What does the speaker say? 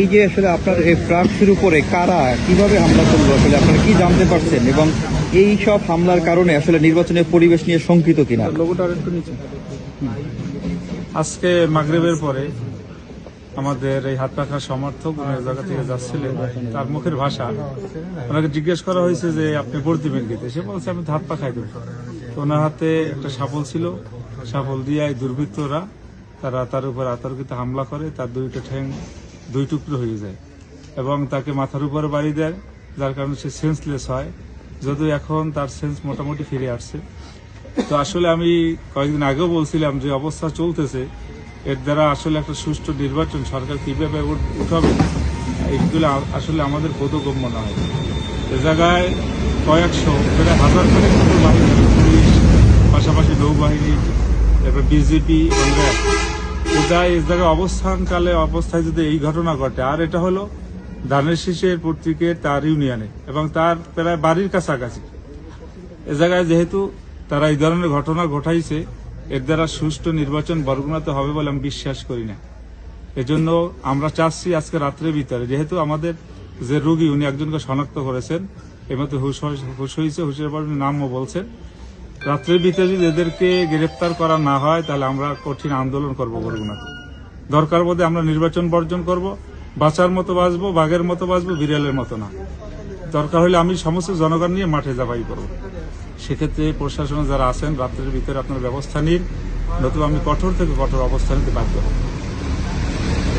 এই যে আসলে আপনার এই প্রার্থীর উপরে কারা, কীভাবে হামলা করল, আসলে আপনারা কি জানতে পারছেন? এবং এই সব হামলার কারণে আসলে নির্বাচনের পরিবেশ নিয়ে শঙ্কিত কিনা? আজকে মাগরিবের পরে আমাদের এই হাত পাখার সমর্থক ওনার জায়গা থেকে যাচ্ছিলেন, তার মুখের ভাষা। ওনাকে জিজ্ঞেস করা হয়েছে যে, আপনি ভোট দিবেন কিতে? সে বলছে, আমি হাত পা খাই দেবো। তো ওনার হাতে একটা সাফল ছিল। সাফল দিয়ে দুর্বৃত্তরা, তারা তার উপর আতর্কিত হামলা করে, তার দুইটা ঠ্যাং দুই টুকরো হয়ে যায়। এবং তাকে মাথার উপরে বাড়ি দেয়, যার কারণে সে সেন্সলেস হয়। যদিও এখন তার সেন্স মোটামুটি ফিরে আসছে। তো আসলে আমি কয়েকদিন আগেও বলছিলাম যে অবস্থা চলতেছে। এর দ্বারা আসলে একটা সুষ্ঠু নির্বাচন সরকার কীভাবে উঠ- উঠাবে এইগুলো আসলে আমাদের বোধগম্য নয়। এ জায়গায় কয়েকশো, প্রায় হাজার করে পুলিশ, পাশাপাশি নৌবাহিনী, এবার বিজেপি এবং এটা এই জায়গায় অবস্থানকালে অবস্থায় যদি এই ঘটনা ঘটে, আর এটা হলো ধানের শীষের পত্রিকের তার ইউনিয়নে এবং তার প্রায় বাড়ির কাছাকাছি। এ জায়গায় যেহেতু তারা এই ধরনের ঘটনা ঘটাইছে, এর দ্বারা সুষ্ঠু নির্বাচন বরগুনাতে হবে বলে আমি বিশ্বাস করি না। এজন্য আমরা চাচ্ছি আজকে রাত্রের ভিতরে, যেহেতু আমাদের যে রোগী উনি একজনকে শনাক্ত করেছেন মধ্যে হুশ হুশ হয়েছে, হুশের পর নামও বলছেন রাত্রের ভিতরে যদি এদেরকে গ্রেফতার করা না হয়, তাহলে আমরা কঠিন আন্দোলন করব বরগুনাতে। দরকার বোধে আমরা নির্বাচন বর্জন করব, বাঁচার মতো বাঁচবো, বাঘের মতো বাঁচবো, বিড়ালের মতো না। দরকার হলে আমি সমস্ত জনগণ নিয়ে মাঠে যাবাই করব। সেক্ষেত্রে প্রশাসনে যারা আছেন, রাত্রের ভিতরে আপনার ব্যবস্থা নিন, নতুবা আমি কঠোর থেকে কঠোর অবস্থা নিতে বাধ্য হব।